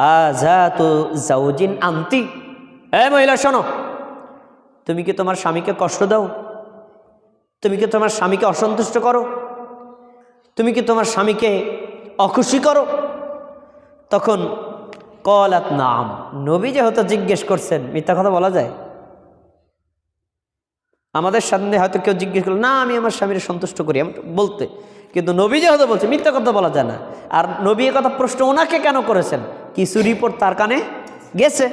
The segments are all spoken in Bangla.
আজাতু জাউজিন আন্তি এ মহিলা, শোনো। তুমি কি তোমার স্বামীকে কষ্ট দাও? তুমি কি তোমার স্বামীকে অসন্তুষ্ট করো? তুমি কি তোমার স্বামীকে অখুশি করো? তখন কলাত, নাম। নবী যে যেহেতু জিজ্ঞেস করছেন, মিথ্যা কথা বলা যায়? আমাদের সামনে হয়তো কেউ জিজ্ঞেস করল, না, আমি আমার স্বামীর সন্তুষ্ট করি। আমি বলতে। কিন্তু নবী যে যেহেতু বলছে, মিথ্যা কথা বলা যায় না। আর নবী কথা প্রশ্ন ওনাকে কেন করেছেন? কিছু রিপোর্ট তার কানে গেছে।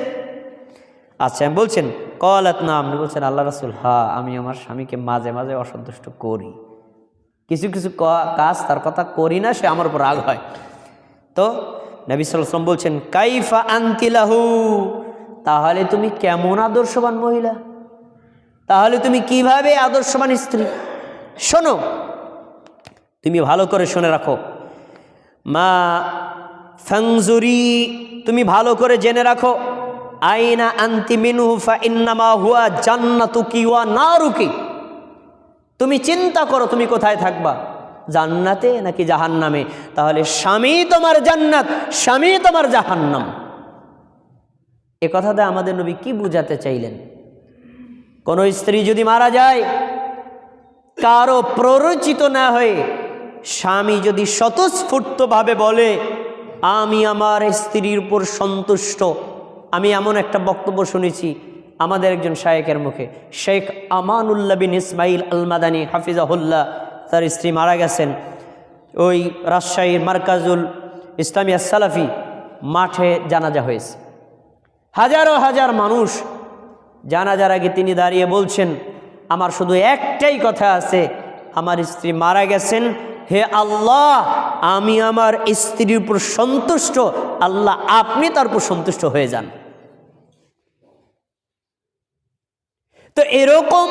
আচ্ছা বলছেন, কলাত না, আপনি বলছেন, আল্লাহ রাসুল, হা, আমি আমার স্বামীকে মাঝে মাঝে অসন্তুষ্ট করি। কিছু কিছু কাজ তার কথা করি না, সে আমার উপর রাগ হয়। তো নবী সাল্লাম বলছেন, কাইফা আন্তিলাহু তাহলে তুমি কেমন আদর্শবান মহিলা? তাহলে তুমি কীভাবে আদর্শবান স্ত্রী? শোনো, তুমি ভালো করে শুনে রাখো। মা ফাংজুরি তুমি ভালো করে জেনে রাখো। আইনা আন্তি মিনহু ফা ইন্নামা হুয়া জান্নাতুকি ওয়া নারুকি তুমি চিন্তা করো, তুমি কোথায় থাকবা? জান্নাতে নাকি জাহান্নামে? তাহলে স্বামী তোমার জান্নাত, স্বামী তোমার জাহান্নাম। এ কথাটা আমাদের নবী কি বুঝাতে চাইলেন? কোনো স্ত্রী যদি মারা যায়, কারও প্ররোচিত না হয়ে স্বামী যদি স্বতঃস্ফূর্তভাবে বলে আমি আমার স্ত্রীর উপর সন্তুষ্ট। আমি এমন একটা বক্তব্য শুনেছি আমাদের একজন শায়েকের মুখে। শেখ আমানুল্লাহ বিন ইসমাইল আলমাদানী হাফিজাহুল্লাহ, তার স্ত্রী মারা গেছেন। ওই রাজশাহীর মার্কাজুল ইসলামিয়া সালাফি মাঠে জানাজা হয়েছে। হাজারো হাজার মানুষ জানাজার আগে তিনি দাঁড়িয়ে বলছেন, আমার শুধু একটাই কথা আছে, আমার স্ত্রী মারা গেছেন হে আল্লাহ, আমি আমার স্ত্রীর উপর সন্তুষ্ট। আল্লাহ, আপনি তার উপর সন্তুষ্ট হয়ে যান। তো এরকম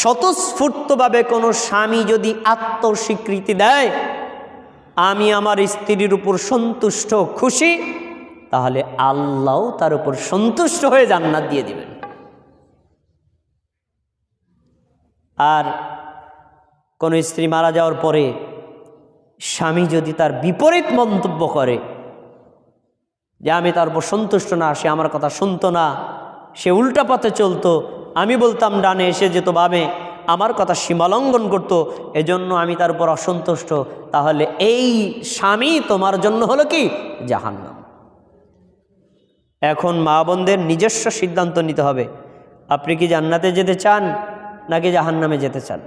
স্বতঃস্ফূর্তভাবে কোনো স্বামী যদি আত্মস্বীকৃতি দেয়, আমি আমার স্ত্রীর উপর সন্তুষ্ট, খুশি, তাহলে আল্লাহও তার উপর সন্তুষ্ট হয়ে জান্নাত দিয়ে দিবেন। আর কোনো স্ত্রী মারা যাওয়ার পরে স্বামী যদি তার বিপরীত মন্তব্য করে যে আমি তার উপর সন্তুষ্ট না, সে আমার কথা শুনতো না, সে উল্টা পথে চলতো, আমি বলতাম ডানে এসে যেত বামে আমার কথা সীমালঙ্ঘন করত, এজন্য আমি তার উপর অসন্তুষ্ট, তাহলে এই স্বামী তোমার জন্য হলো কি? জাহান্নাম। এখন মা বোনদের নিজস্ব সিদ্ধান্ত নিতে হবে। আপনি কি জান্নাতে যেতে চান নাকি জাহান্নামে যেতে চান?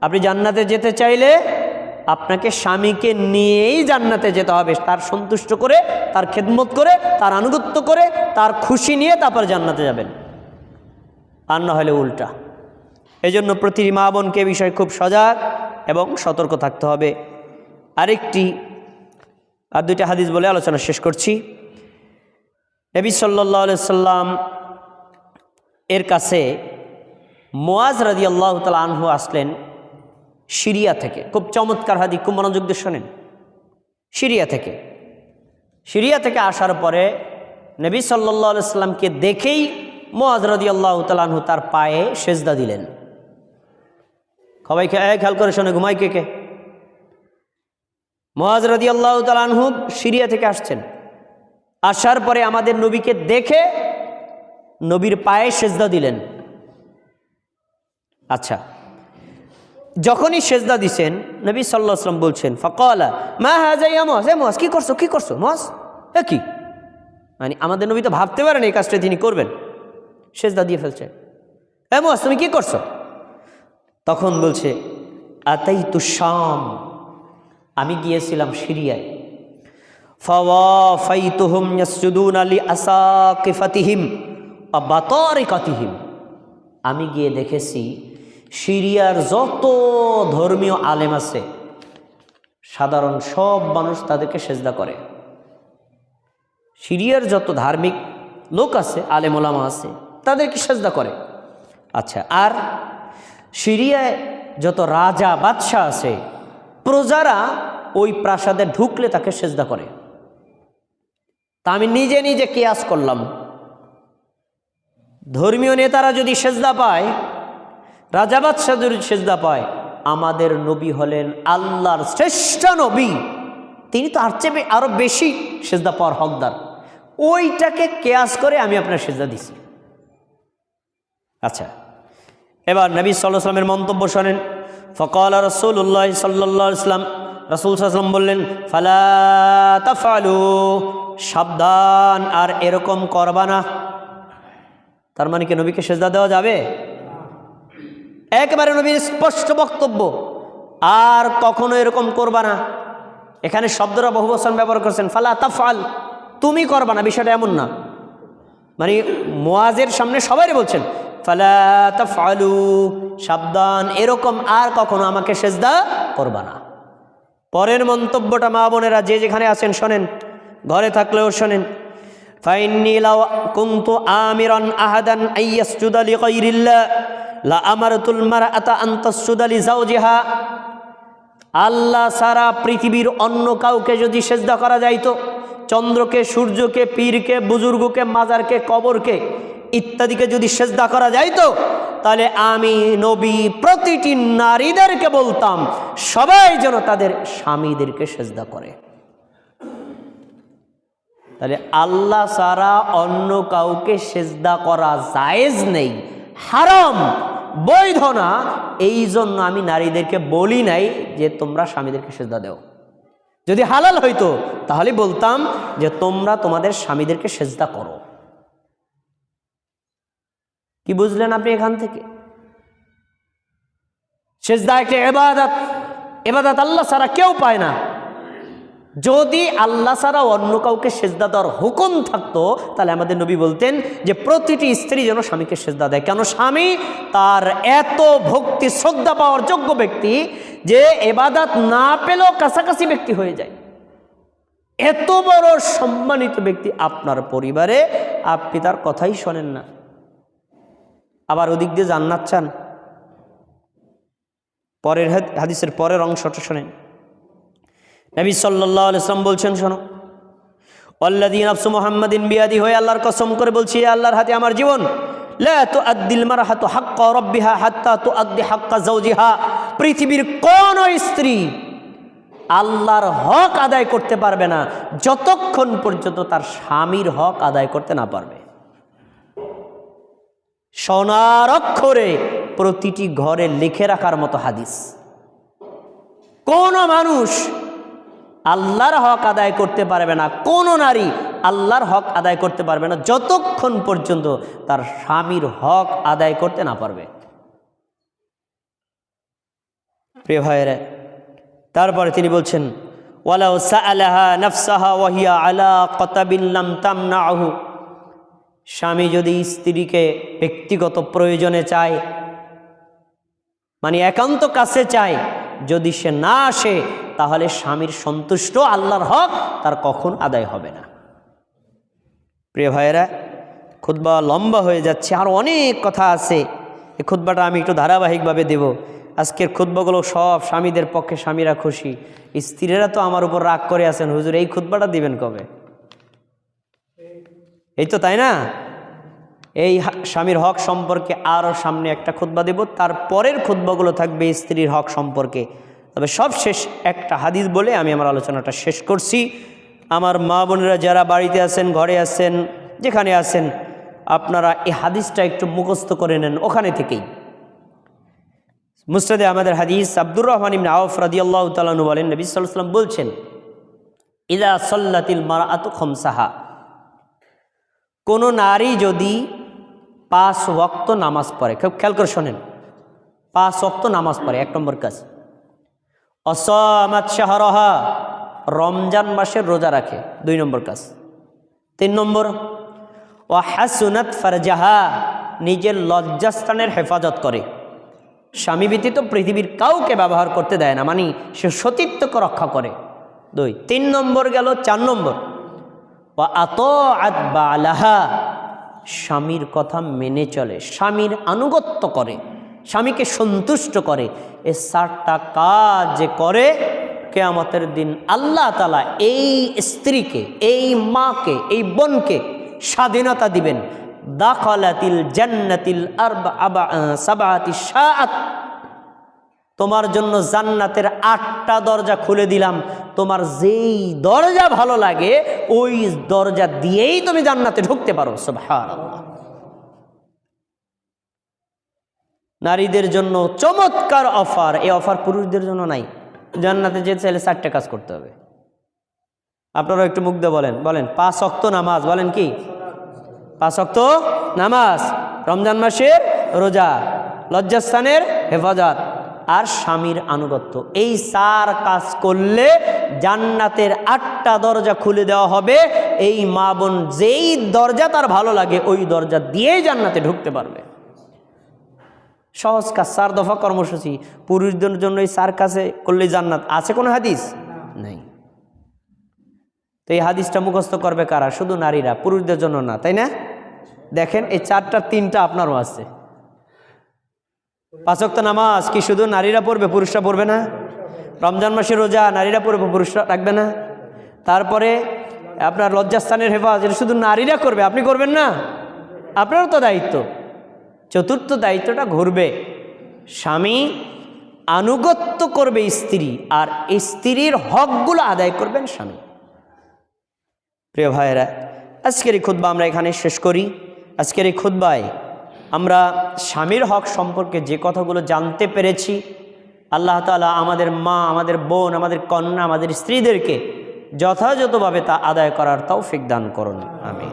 আপনি জান্নাতে যেতে চাইলে আপনাকে স্বামীকে নিয়েই জান্নাতে যেতে হবে। তার সন্তুষ্ট করে, তার খেদমত করে, তার আনুগত্য করে, তার খুশি নিয়ে তারপর জান্নাতে যাবেন। আর না হলে উল্টা। এই জন্য প্রতিটি মা বোনকে বিষয়ে খুব সজাগ এবং সতর্ক থাকতে হবে। আরেকটি, আর দুইটা হাদিস বলে আলোচনা শেষ করছি। নবী সাল্লাহ সাল্লাম এর কাছে মোয়াজ রাজি আল্লাহ তালা আনহু আসলেন। সিরিয়া থেকে। খুব চমৎকার হাদি খুব মনোযোগ দিয়ে শোনেন। সিরিয়া থেকে। সিরিয়া থেকে আসার পরে নবী সাল্লাহ সাল্লামকে দেখেই মোয়াজ রাজি আল্লাহ তালাহু তার পায়ে সেজদা দিলেন। সবাইকে এক খেয়াল করে শোনে ঘুমাই কে কে? মোয়াজ রাজি আল্লাহ তালাহু সিরিয়া থেকে আসছেন। আসার পরে আমাদের নবীকে দেখে নবীর পায়ে সেজদা দিলেন। আচ্ছা যখনই সেজদা দিছেন, নবী সাল্লাহ আসলাম বলছেন, ফকলা, মা হাজাই মস? এ মস, কী করছ কী করছ, মস? এ কি? মানে আমাদের নবী তো ভাবতে পারেন এই কাজটা তিনি করবেন। সেজদা দিয়ে ফেলছে। এ মস, তুমি কি করছ? তখন বলছে আতাই তু শাম, আমি গিয়েছিলাম সিরিয়ায়। ফাওয়াফাইতুহুম ইয়াসজুদুন আলি আসাকিফাতিহিম ওয়া বাতারিকাতিহিম। আমি গিয়ে দেখেছি সিরিয়ার যত ধর্মীয় আলেম আছে, সাধারণ সব মানুষ তাদেরকে সেজদা করে। সিরিয়ার যত ধার্মিক লোক আছে, আলেম ওলামা আছে, তাদেরকে সেজদা করে। আচ্ছা আর সিরিয়ায় যত রাজা, বাদশাহ আছে, প্রজারা ওই প্রাসাদে ঢুকলে তাকে সেজদা করে। তা আমি নিজে নিজে কেয়াস করলাম। ধর্মীয় নেতারা যদি সেজদা পায় রাজা বাদশাহ যদি সেজদা পায়, আমাদের নবী হলেন আল্লাহর শ্রেষ্ঠ নবী। তিনি তো আর চেয়ে আরও বেশি সেজদা পাওয়ার হকদার। ওইটাকে কেয়াস করে আমি আপনার সেজদা দিছি। আচ্ছা এবার নবী সাল্লাহ সাল্লামের মন্তব্য শোনেন। ফকল রসুল্লাহ সাল্লাহ ইসলাম রসুল সাল্লাম বললেন, ফালা তাফালু সাবধান, আর এরকম করবা না। তার মানে কি নবীকে সেজদা দেওয়া যাবে? একেবারে নবীর স্পষ্ট বক্তব্য। আর কখনো এরকম করবা না। এখানে শব্দরা বহু বছর ব্যবহার করছেন। ফালা তাফাল তুমি করবা না, বিষয়টা এমন না। মানে মোয়াজের সামনে সবাই বলছেন, ফালা তাফালু সাবধান, এরকম আর কখনো আমাকে সেজদা করবা না। পরের মন্তব্যটা মা বোনেরা যে যেখানে আছেন শোনেন, ঘরে থাকলেও শোনেন, ফাইন্নি লাও কুনতু আমিরান আহাদান আইয়াসজুদা লিগাইরিল্লাহ লা আল্লাহ সারা পৃথিবীর অন্য কাউকে যদি সেজদা করা যাইত, চন্দ্রকে, সূর্যকে, পীরকে, বুজুর্গকে, মাজারকে, কবরকে ইত্যাদিকে যদি সেজদা করা যাইতো, তাহলে আমি নবী প্রতিটি নারীদেরকে বলতাম, সবাই যেন তাদের স্বামীদেরকে সেজদা করে। তাহলে আল্লাহ সারা অন্য কাউকে সেজদা করা জায়েজ নেই, হারাম। বৈধ না এই জন্য আমি নারীদেরকে বলি নাই যে তোমরা স্বামীদেরকে সেজদা দেও। যদি হালাল হইতো, তাহলে বলতাম যে তোমরা তোমাদের স্বামীদেরকে সেজদা করো। কি বুঝলেন আপনি এখান থেকে? সেজদা একটা এবাদাত এবাদাত আল্লাহ সারা কেউ পায় না। যদি আল্লাহ ছাড়া অন্য কাউকে সেজদা দেওয়ার হুকুম থাকতো, তাহলে আমাদের নবী বলতেন যে প্রতিটি স্ত্রী যেন স্বামীকে সেজদা দেয়। কেন স্বামী? তার এত ভক্তি, শ্রদ্ধা পাওয়ার যোগ্য ব্যক্তি যে এবাদাত না পেলেও কাছাকাছি ব্যক্তি হয়ে যায়। এত বড় সম্মানিত ব্যক্তি আপনার পরিবারে, আপনি তার কথাই শোনেন না। আবার ওদিক দিয়ে জান্নাত চান। পরের হাদিসের পরের অংশটা শোনেন। নবী সাল্লাহ আলাইসলাম বলছেন, শোনো। অল্লাদিন আফসু মোহাম্মদিন বিয়াদি হয়ে আল্লাহর কসম করে বলছি আল্লাহর হাতে আমার জীবন পৃথিবীর কোন স্ত্রী আল্লাহর হক আদায় করতে পারবে না, যতক্ষণ পর্যন্ত তার স্বামীর হক আদায় করতে না পারবে। সোনার অক্ষরে প্রতিটি ঘরে লিখে রাখার মতো হাদিস। কোন মানুষ আল্লাহর হক আদায় করতে পারবে না। কোন নারী আল্লাহর হক আদায় করতে পারবে না। যতক্ষণ পর্যন্ত তার স্বামীর হক আদায় করতে না পারবে। প্রিয় ভাইয়েরা, তারপরে তিনি বলছেন, ওয়ালাউ সাআলাহা নাফসাহা ওয়াহিয়া আলা কতাবিল্লাম তামনাহু স্বামী যদি স্ত্রীকে ব্যক্তিগত প্রয়োজনে চায় মানে একান্ত কাছে চায়, যদি সে না আসে তাহলে স্বামীর সন্তুষ্ট আল্লাহর হক তার কখন আদায় হবে না। প্রিয় ভাইয়েরা খুদ্া লম্বা হয়ে যাচ্ছে, আর অনেক কথা আছে। এই খুদ্বাটা আমি একটু ধারাবাহিকভাবে দেব। আজকের খুদ্বাগুলো সব স্বামীদের পক্ষে স্বামীরা খুশি। স্ত্রীরা তো আমার উপর রাগ করে আছেন, হুজুর, এই খুদ্বাটা দিবেন কবে? এই তো তাই না? এই স্বামীর হক সম্পর্কে আরও সামনে একটা খুতবা দেব, তার পরের খুতবাগুলো থাকবে স্ত্রীর হক সম্পর্কে। তবে সব শেষ একটা হাদিস বলে আমি আমার আলোচনাটা শেষ করছি। আমার মা বোনেরা যারা বাড়িতে আছেন, ঘরে আছেন, যেখানে আছেন, আপনারা এই হাদিসটা একটু মুখস্থ করে নেন ওখানে থেকেই। মুস্তাদে আমাদের হাদিস আব্দুর রহমান ইবনে আউফ রাদিয়াল্লাহু তাআলা বলেন, নবী ওয়াসাল্লাম বলছেন, ইদা সল্লাতিল মারাআতু খমসাহা। কোনো নারী যদি পাঁচ ওয়াক্ত নামাজ পড়ে খুব খেয়াল করে শোনেন, পাঁচ ওয়াক্ত নামাজ পড়ে, এক নম্বর কাজ। অসমাত শাহরহা, রমজান মাসের রোজা রাখে, দুই নম্বর কাজ। তিন নম্বর ও হাসুনাত ফারজাহা, নিজের লজ্জাস্থানের হেফাজত করে। স্বামী ব্যতীত পৃথিবীর কাউকে ব্যবহার করতে দেয় না মানে সে সতীত্বকে রক্ষা করে। দুই, তিন নম্বর গেল চার নম্বর। ও আত আলাহা স্বামীর কথা মেনে চলে, স্বামীর আনুগত্য করে, স্বামীকে সন্তুষ্ট করে এ চারটা কাজ যে করে কেয়ামতের দিন আল্লাহ তালা এই স্ত্রীকে, এই মাকে, এই বোনকে স্বাধীনতা দিবেন। দাখলাতিল জান্নাতিল তোমার জন্য জান্নাতের আটটা দরজা খুলে দিলাম। তোমার যেই দরজা ভালো লাগে, ওই দরজা দিয়েই তুমি জান্নাতে ঢুকতে পারো, সুবহানাল্লাহ। নারীদের জন্য চমৎকার অফার। এই অফার পুরুষদের জন্য নাই। জান্নাতে যেতে চাইলে চারটে কাজ করতে হবে। আপনারা একটু মুগ্ধ বলেন। বলেন, পাঁচ অক্ত নামাজ, বলেন কি? পাঁচ অক্ত নামাজ। রমজান মাসের রোজা, লজ্জাস্থানের হেফাজত আর স্বামীর আনুগত্য। এই চার কাজ করলে জান্নাতের আটটা দরজা খুলে দেওয়া হবে। এই মা বোন যেই দরজা তার ভালো লাগে, ওই দরজা দিয়েই জান্নাতে ঢুকতে পারবে। সহজ কাজ, চার দফা কর্মসূচি। পুরুষদের জন্য এই চার কাজে করলে জান্নাত। আছে কোনো হাদিস? নেই। তো এই হাদিসটা মুখস্থ করবে কারা? শুধু নারীরা, পুরুষদের জন্য না, তাই না? দেখেন, এই চারটা, তিনটা আপনারও আছে। পাঁচক্ত নামাজ কি শুধু নারীরা পড়বে, পুরুষরা পড়বে না? রমজান মাসে রোজা নারীরা পড়বে, পুরুষরা রাখবে না? তারপরে আপনার লজ্জাস্থানের হেফাজ এটা শুধু নারীরা করবে, আপনি করবেন না? আপনারও তো দায়িত্ব। চতুর্থ দায়িত্বটা ঘুরবে। স্বামী আনুগত্য করবে স্ত্রী আর স্ত্রীর হকগুলো আদায় করবেন স্বামী। প্রিয় ভাইয়েরা, আজকের এই খুদ্া আমরা এখানে শেষ করি। আজকের এই খুদ্বায় আমরা স্বামীর হক সম্পর্কে যে কথাগুলো জানতে পেরেছি, আল্লাহ তালা আমাদের মা, আমাদের বোন, আমাদের কন্যা, আমাদের স্ত্রীদেরকে যথাযথভাবে তা আদায় করার তৌফিক দান করুন। আমি